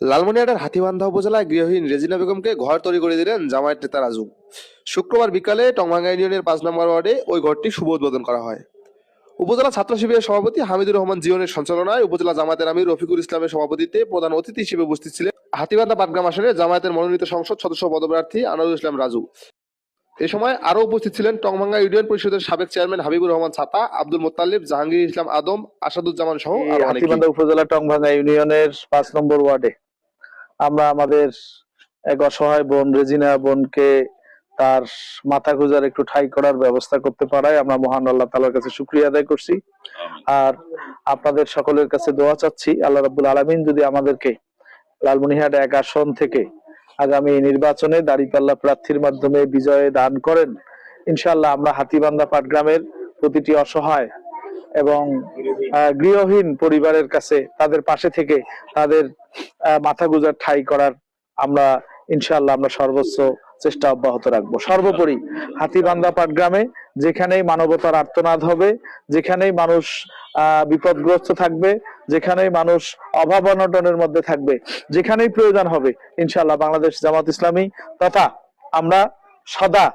লালমনিরহাটের হাতিবান্ধা উপজেলায় গৃহহীন রেজিনা বেগমকে ঘর তৈরি করে দিলেন জামায়াত নেতা রাজু। শুক্রবার বিকালে টংভাঙ্গা ইউনিয়নের পাঁচ নম্বর ওয়ার্ডে ওই ঘরটি শুভ উদ্বোধন করা হয়। উপজেলা ছাত্র শিবিরের সভাপতি হামিদুর রহমান জিয়নের সঞ্চালনায় উপজেলা জামায়াতের আমির রফিকুল ইসলামের সভাপতিত্বে প্রধান অতিথি হিসেবে উপস্থিত ছিলেন হাতিবান্ধা পাটগ্রাম আসনে জামায়াতের মনোনীত সংসদ সদস্য পদপ্রার্থী আনোয়ারুল ইসলাম রাজু। এ সময় আরও উপস্থিত ছিলেন টংভাঙ্গা ইউনিয়ন পরিষদের সাবেক চেয়ারম্যান হাবিবুর রহমান ছাতা আব্দুল মোত্তালিব জাহাঙ্গীর ইসলাম আদম আসাদুজ্জামান সহ হাতিবান্ধা উপজেলা টংভাঙ্গা ইউনিয়নের পাঁচ নম্বর ওয়ার্ডে। আমরা আমাদের এক অসহায় বোন রেজিনা বোনকে তার মাথা গুজার একটু ঠাই করার ব্যবস্থা করতে পারায় আমরা মহান আল্লাহ তালার কাছে শুক্রিয়া আদায় করছি। আর আপনাদের সকলের কাছে দোয়া চাচ্ছি আল্লাহ রাব্বুল আলমিন যদি আমাদেরকে লালমনিহাট এক আসন থেকে আগামী নির্বাচনে দাঁড়িপাল্লা প্রার্থীর মাধ্যমে বিজয়ে দান করেন। ইনশাল্লাহ আমরা হাতিবান্ধা পাটগ্রামের প্রতিটি অসহায় এবং গৃহহীন পরিবারের কাছে তাদের পাশে থেকে তাদের মাথা গুজার ঠাই করার আমরা ইনশাল্লাহ আমরা সর্বোচ্চ চেষ্টা অব্যাহত রাখব। সর্বোপরি হাতিবান্ধা পাটগ্রামে যেখানেই মানবতার আর্তনাদ হবে, যেখানেই মানুষ বিপদগ্রস্ত থাকবে, যেখানেই মানুষ অভাব অনটনের মধ্যে থাকবে, যেখানেই প্রয়োজন হবে, ইনশাআল্লাহ বাংলাদেশ জামাত ইসলামী তথা আমরা সদা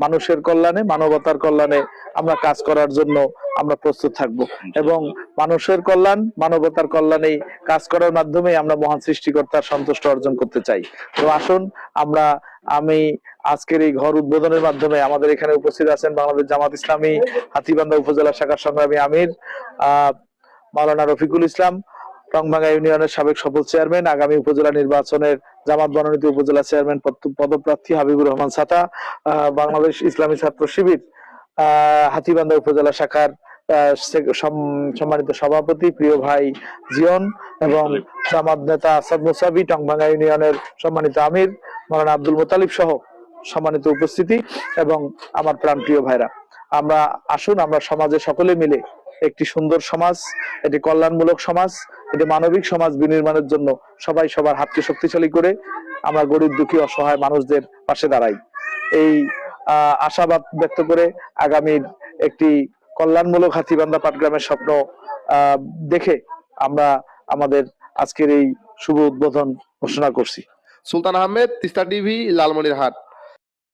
মানুষের কল্যাণে, মানবতার কল্যাণে আমরা কাজ করার জন্য আমরা প্রস্তুত থাকব। এবং মানুষের কল্যাণ, মানবতার কল্যাণে কাজ করার মাধ্যমে আমরা মহান সৃষ্টিকর্তার সন্তুষ্ট অর্জন করতে চাই। তো আসুন, আমরা, আমি আজকের এই ঘর উদ্বোধনের মাধ্যমে আমাদের এখানে উপস্থিত আছেন বাংলাদেশ জামাত ইসলামী, হাতিবান্ধা উপজেলা শাখার সংগ্রামী আমির আহ মাওলানা রফিকুল ইসলাম রংভাঙ্গা ইউনিয়নের সাবেক সফল চেয়ারম্যান, আগামী উপজেলা নির্বাচনের জামাত মনোনীত উপজেলা চেয়ারম্যান পদপ্রার্থী হাবিবুর রহমান সাতা বাংলাদেশ ইসলামী ছাত্র শিবির হাতিবান্ধা উপজেলা শাখার সম্মানিত সভাপতি প্রিয় ভাই জিয়ন এবং জামাত নেতা আসাদ মুসাবি টংভাঙ্গা ইউনিয়নের সম্মানিত আমির মাওলানা আব্দুল মোতালিব সহ সম্মানিত উপস্থিতি এবং আমার প্রাণপ্রিয় ভাইরা। আমরা আসুন আমরা সমাজে সকলে মিলে একটি সুন্দর সমাজ এটি কল্যাণমূলক সমাজ একটি মানবিক সমাজ বিনির্মাণের জন্য সবাই সবার হাতকে শক্তিশালী করে আমরা গরিব দুঃখী অসহায় মানুষদের পাশে দাঁড়াই। এই আহ, আশাবাদ ব্যক্ত করে আগামীর একটি কল্যাণমূলক হাতিবান্ধা পাটগ্রামের স্বপ্ন দেখে আমরা আমাদের আজকের এই শুভ উদ্বোধন ঘোষণা করছি। সুলতান আহমেদ, তিস্তা টিভি, লালমনিরহাট।